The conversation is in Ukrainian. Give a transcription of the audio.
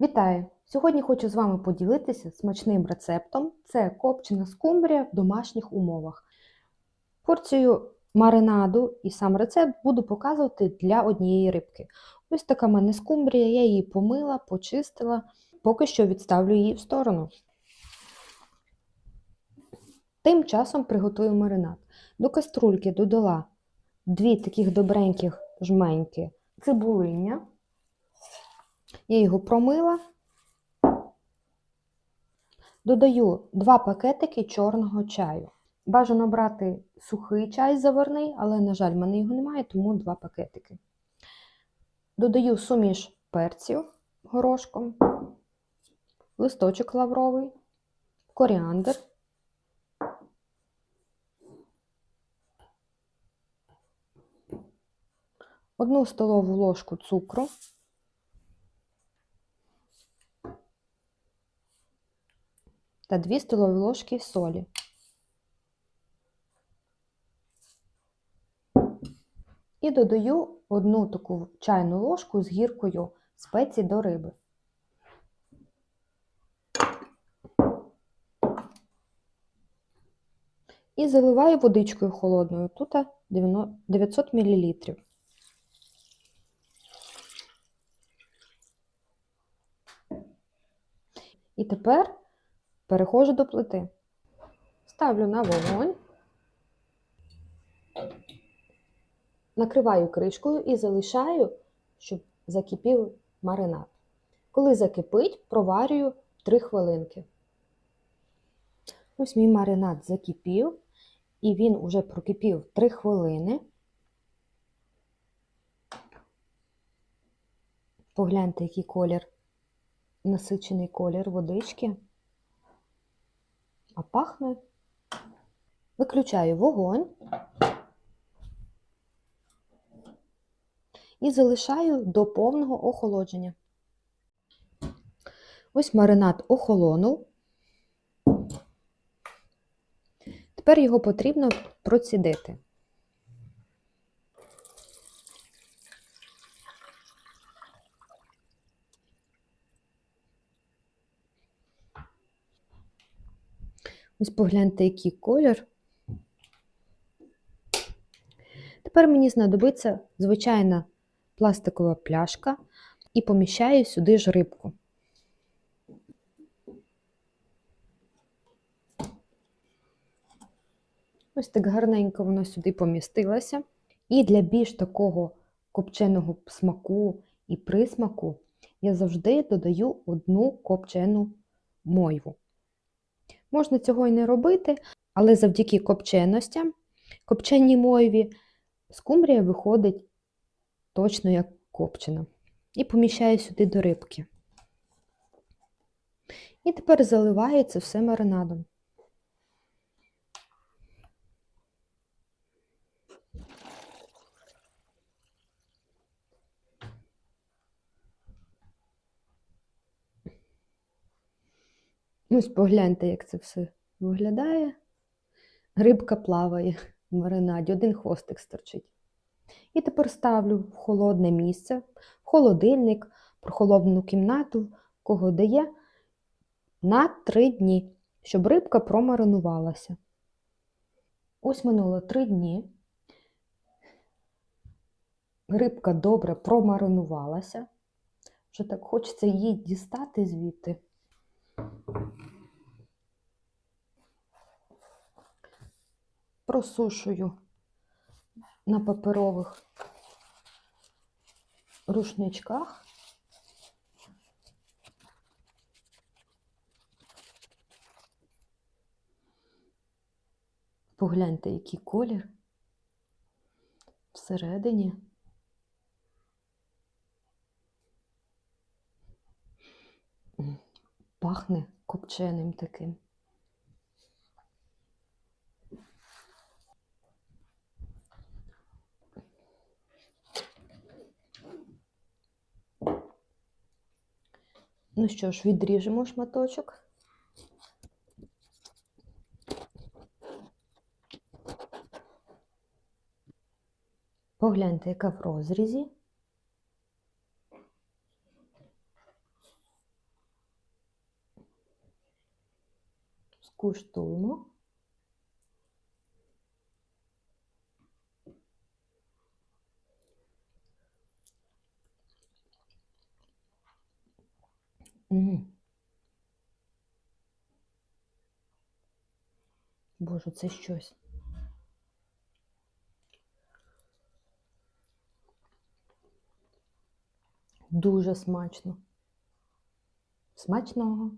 Вітаю! Сьогодні хочу з вами поділитися смачним рецептом. Це копчена скумбрія в домашніх умовах. Порцію маринаду і сам рецепт буду показувати для однієї рибки. Ось така в мене скумбрія, я її помила, почистила, поки що відставлю її в сторону. Тим часом приготую маринад. До каструльки додала дві таких добреньких жменьки цибулиння. Я його промила. Додаю 2 пакетики чорного чаю. Бажано брати сухий чай заварний, але, на жаль, в мене його немає, тому 2 пакетики. Додаю суміш перців горошком, листочок лавровий, коріандр. Одну столову ложку цукру. Та 2 столові ложки солі. І додаю одну таку чайну ложку з гіркою спецій до риби. І заливаю водичкою холодною, тут 900 мл. І тепер Переходжу до плити. Ставлю на вогонь, накриваю кришкою і залишаю, щоб закипів маринад. Коли закипить, проварюю 3 хвилинки. Ось мій маринад закипів, і він уже прокипів 3 хвилини. Погляньте, який колір, насичений колір водички а пахне. Виключаю вогонь і залишаю до повного охолодження. Ось маринад охолонув. Тепер його потрібно процідити. Ось погляньте, який колір. Тепер мені знадобиться звичайна пластикова пляшка і поміщаю сюди ж рибку. Ось так гарненько воно сюди помістилося. І для більш такого копченого смаку і присмаку я завжди додаю одну копчену мойву. Можна цього і не робити, але завдяки копченостям, копченій мойві, скумбрія виходить точно як копчена. І поміщаю сюди до рибки. І тепер заливаю це все маринадом. Ось погляньте, як це все виглядає. Рибка плаває в маринаді, один хвостик стерчить. І тепер ставлю в холодне місце, в холодильник, прохолодну кімнату, кого дає, на три дні, щоб рибка промаринувалася. Ось минуло три дні. Рибка добре промаринувалася. Вже так хочеться її дістати звідти. Просушую на паперових рушничках. Погляньте, який колір всередині. Пахне копченим таким. Ну що ж, відріжемо шматочок. Погляньте, яка в розрізі. Куштуємо. М. Боже, це щось. Дуже смачно. Смачного!